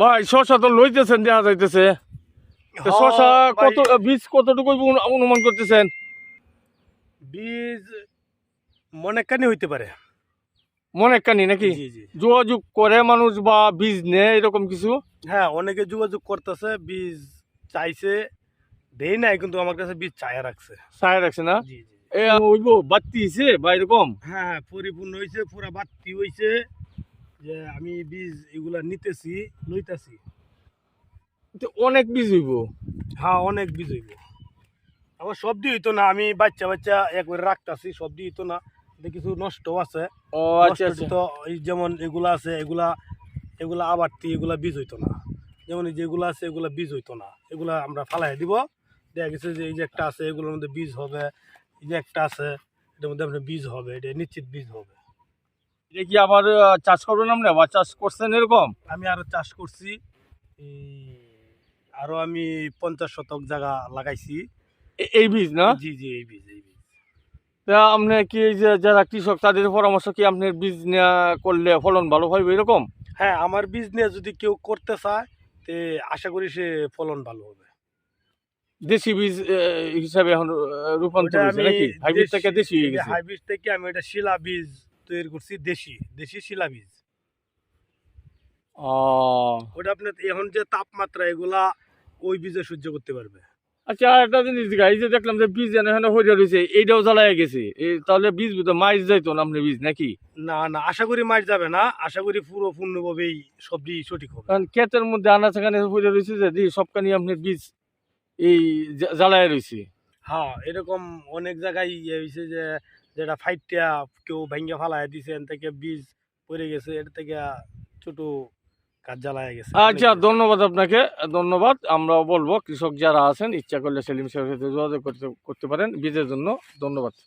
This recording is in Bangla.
ভাই শশা তো লইতেছেন দেখা যাইতেছে। শশা কত বীজ কতটুকু অনুমান করতেছেন? বীজ মনে কানি হইতে পারে। মনে কানি নাকি যোগাযোগ করে মানুষ বা বীজ নেয় এরকম কিছু? হ্যাঁ অনেকে যোগাযোগ করতেছে বীজ চাইছে দেই নাই কিন্তু আমার কাছে বীজ চায়া রাখছে। সায় রাখছে না? জি জি। এ ওইব বাত্তি হিসে বা এরকম? হ্যাঁ হ্যাঁ পরিপূর্ণ হয়েছে পুরা বাত্তি হয়েছে যে আমি বীজ এগুলা নিতেছি লইতাছি। অনেক বীজ হইব? হ্যাঁ অনেক বীজ হইব। আমার সব দিয়ে হইতো না আমি বাচ্চা বাচ্চা একবার রাখতাছি সব দিয়ে হইতো না। কিছু নষ্ট আছে। ও আচ্ছা আচ্ছা। তো এই যেমন এগুলা আছে এগুলা এগুলা আবারটি এগুলা বীজ হইতো না। যেমন যেগুলা আছে এগুলা বীজ হইতো না। এগুলা আমরা ফালাই দিব। দেখা গেছে যে এই যে একটা আছে এগুলোর মধ্যে বীজ হবে এই যে একটা আছে এটার মধ্যে আপনার বীজ হবে এটা নিশ্চিত বীজ হবে। এটা কি আবার চাষ করবেন আপনি? বা চাষ করছেন এরকম? আমি আরও চাষ করছি। এই আরও আমি পঞ্চাশ শতক জায়গা লাগাইছি। এই বীজ না? জি জি এই বীজ এই বীজ। তা আপনি কি যারা কৃষক তাদের পরামর্শ কি আপনার বীজ করলে ফলন ভালো হবে এরকম? হ্যাঁ আমার বীজ নিয়ে যদি কেউ করতে চায় তে আশা করি সে ফলন ভালো হবে। দেশি বীজ হিসাবে এখন রূপান্তর হয়েছে নাকি? হাইব্রিড থেকে দেশি হাইব্রিড থেকে আমি এটা শিলা বীজ তৈরি করছি দেশি দেশি শিলা বীজ ওটা আপনার এখন যে তাপমাত্রা এগুলা ওই বীজে সহ্য করতে পারবে। আচ্ছা একটা জিনিস এই যে দেখলাম যে বীজ এখানে হয়ে রয়েছে এইটাও জ্বালায় গেছে। তাহলে বীজ মাইজ যাইতো না আপনি বীজ নাকি? না না আশা করি মার যাবে না আশা করি পুরো পূর্ণভাবেই সবজি সঠিক হবে। কারণ ক্ষেতের মধ্যে আনা সেখানে হয়ে রয়েছে যে সবখানি আপনার বীজ এই জ্বালায় রয়েছে হ্যাঁ এরকম অনেক জায়গায় ইয়ে হয়েছে যে যেটা ফাইটটা কেউ ভেঙে ফালায় দিছে এন থেকে বীজ পড়ে গেছে এটা থেকে ছোট কাজ জ্বালায় গেছে। আচ্ছা ধন্যবাদ আপনাকে, ধন্যবাদ। আমরা বলব, কৃষক যারা আছেন, ইচ্ছা করলে সেলিম সাহেবের সাথে যোগাযোগ করতে করতে পারেন। বীজের জন্য ধন্যবাদ।